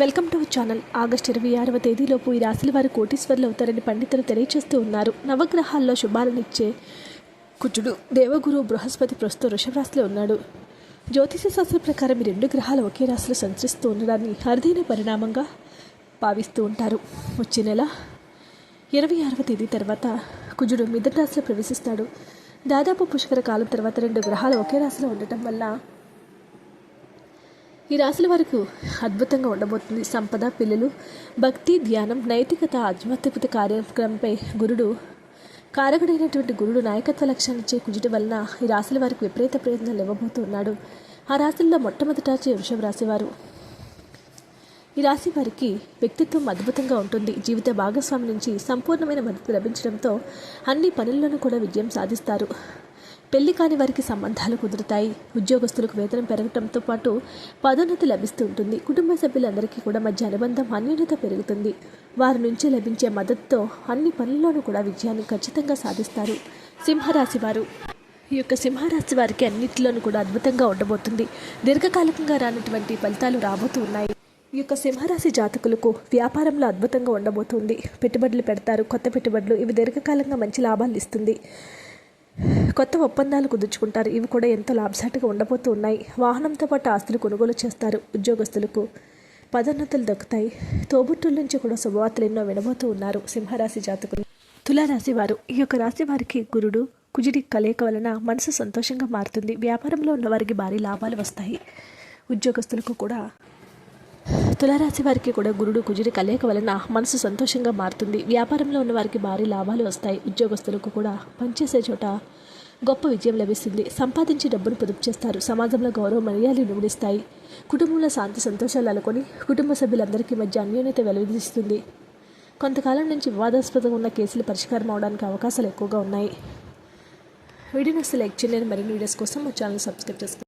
Welcome to channel. August ఇరవై ఆరవ తేదీలోపు ఈ రాశుల వారు కోటీశ్వర్లు అవుతారని పండితులు తెలియజేస్తూ ఉన్నారు. నవగ్రహాల్లో శుభాలనిచ్చే కుజుడు దేవగురు బృహస్పతి ప్రస్తుతం వృషభరాశిలో ఉన్నాడు. జ్యోతిష శాస్త్రం ప్రకారం ఈ రెండు గ్రహాలు ఒకే రాశిలో సంచరిస్తూ ఉండడాన్ని అరుదైన పరిణామంగా భావిస్తూ ఉంటారు. వచ్చే నెల ఇరవై ఆరవ తేదీ తర్వాత కుజుడు మిథున రాశిలో ప్రవేశిస్తాడు. దాదాపు పుష్కర కాలం తర్వాత రెండు గ్రహాలు ఒకే రాశిలో ఉండటం వల్ల ఈ రాశుల వరకు అద్భుతంగా ఉండబోతుంది. సంపద పిల్లలు భక్తి ధ్యానం నైతికత ఆధ్యాత్మిక కార్యక్రమంపై గురుడు కారకుడైనటువంటి గురుడు నాయకత్వ లక్ష్యాన్ని ఇచ్చే కుజుడి వలన ఈ రాశుల వారికి విపరీత ప్రయత్నాలు ఇవ్వబోతున్నాడు. ఆ రాశుల్లో మొట్టమొదట వృషభ రాశివారు ఈ రాశి వారికి వ్యక్తిత్వం అద్భుతంగా ఉంటుంది. జీవిత భాగస్వామి నుంచి సంపూర్ణమైన మద్దతు లభించడంతో అన్ని పనుల్లోనూ కూడా విజయం సాధిస్తారు. పెళ్ళి కాని వారికి సంబంధాలు కుదురుతాయి. ఉద్యోగస్తులకు వేతనం పెరగడంతో పాటు పదోన్నతి లభిస్తూ ఉంటుంది. కుటుంబ సభ్యులందరికీ కూడా మధ్య అనుబంధం అన్యోన్యత పెరుగుతుంది. వారి నుంచి లభించే మద్దతుతో అన్ని పనుల్లోనూ కూడా విజయాన్ని ఖచ్చితంగా సాధిస్తారు. సింహరాశి వారు. ఈ యొక్క సింహరాశి వారికి అన్నిటిలోనూ కూడా అద్భుతంగా ఉండబోతుంది. దీర్ఘకాలికంగా రానటువంటి ఫలితాలు రాబోతూ ఉన్నాయి. ఈ యొక్క సింహరాశి జాతకులకు వ్యాపారంలో అద్భుతంగా ఉండబోతుంది. పెట్టుబడులు పెడతారు. కొత్త పెట్టుబడులు ఇవి దీర్ఘకాలంగా మంచి లాభాలు ఇస్తుంది. కొత్త ఒప్పందాలు కుదుర్చుకుంటారు. ఇవి కూడా ఎంతో లాభసాటిగా ఉండబోతూ ఉన్నాయి. వాహనంతో పాటు ఆస్తులు కొనుగోలు చేస్తారు ఉద్యోగస్తులకు. పదోన్నతులు దక్కుతాయి. తోబుట్టుల నుంచి కూడా శుభవార్తలు ఎన్నో వినబోతూ ఉన్నారు సింహరాశి జాతకులు. తులారాశి వారు ఈ యొక్క రాశి వారికి గురుడు కుజుడి కలయిక వలన మనసు సంతోషంగా మారుతుంది. వ్యాపారంలో ఉన్నవారికి భారీ లాభాలు వస్తాయి. ఉద్యోగస్తులకు కూడా తులారాశి వారికి కూడా గురుడు కుజుడి కలయిక వలన మనసు సంతోషంగా మారుతుంది. వ్యాపారంలో ఉన్న వారికి భారీ లాభాలు వస్తాయి. ఉద్యోగస్తులకు కూడా పనిచేసే చోట గొప్ప విజయం లభిస్తుంది. సంపాదించి డబ్బును పొదుపు చేస్తారు. సమాజంలో గౌరవ మర్యాదలు నిమిడిస్తాయి కుటుంబంలో శాంతి సంతోషాలు అనుకొని కుటుంబ సభ్యులందరికీ మధ్య అన్యోన్యత వెలువదిస్తుంది కొంతకాలం నుంచి వివాదాస్పదంగా ఉన్న కేసులు పరిష్కారం అవడానికి అవకాశాలు ఎక్కువగా ఉన్నాయి. వీడియో నచ్చితే లైక్ చేయండి. మరిన్ని వీడియోస్ కోసం మా ఛానల్ సబ్స్క్రైబ్ చేసుకోండి.